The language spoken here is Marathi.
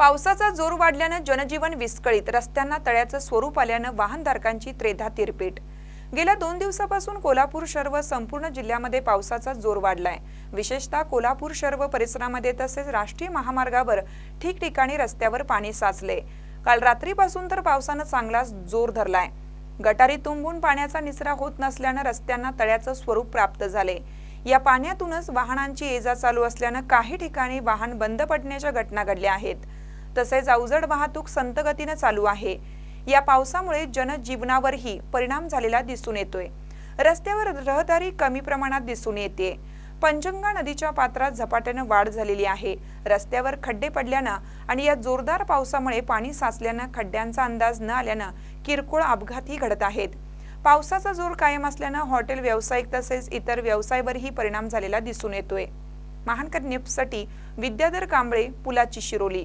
पावसाचा जोर वाढल्यानं जनजीवन विस्कळीत. रस्त्यांना तळ्याचं स्वरूप आल्यानं वाहनधारकांची त्रेधा तिरपीट गेल्या दोन दिवसापासून कोल्हापूर शहर व संपूर्ण जिल्ह्यामध्ये पावसाचा जोर वाढलाय. विशेषतः कोल्हापूर शहर व परिसरामध्ये तसेच राष्ट्रीय महामार्गावर ठिकठिकाणी रस्त्यावर पाणी साचले. काल रात्रीपासून तर पावसानं चांगलाच जोर धरलाय. गटारी तुंबून पाण्याचा निचरा होत नसल्यानं रस्त्यांना तळ्याचं स्वरूप प्राप्त झाले. या पाण्यातूनच वाहनांची ये जा चालू असल्यानं काही ठिकाणी वाहन बंद पडण्याच्या घटना घडल्या आहेत. तसेच अवजड वाहतूक संतगतीनं चालू आहे. या पावसामुळे जनजीवनावरही परिणाम झालेला दिसून येतोय. रस्त्यावर रहदारी कमी प्रमाणात दिसून येते. पंचंगा नदीच्या पात्रात झपाट्यानं वाढ झालेली आहे. रस्त्यावर खड्डे पडल्यानं आणि या जोरदार पावसामुळे पाणी साचल्यानं खड्ड्यांचा अंदाज न आल्यानं किरकोळ अपघातही घडत आहेत. पावसाचा जोर कायम असल्यानं हॉटेल व्यावसायिक तसेच इतर व्यवसायावरही परिणाम झालेला दिसून येतोय. महानकर न्यूजसाठी विद्याधर कांबळे पुलाची शिरोली.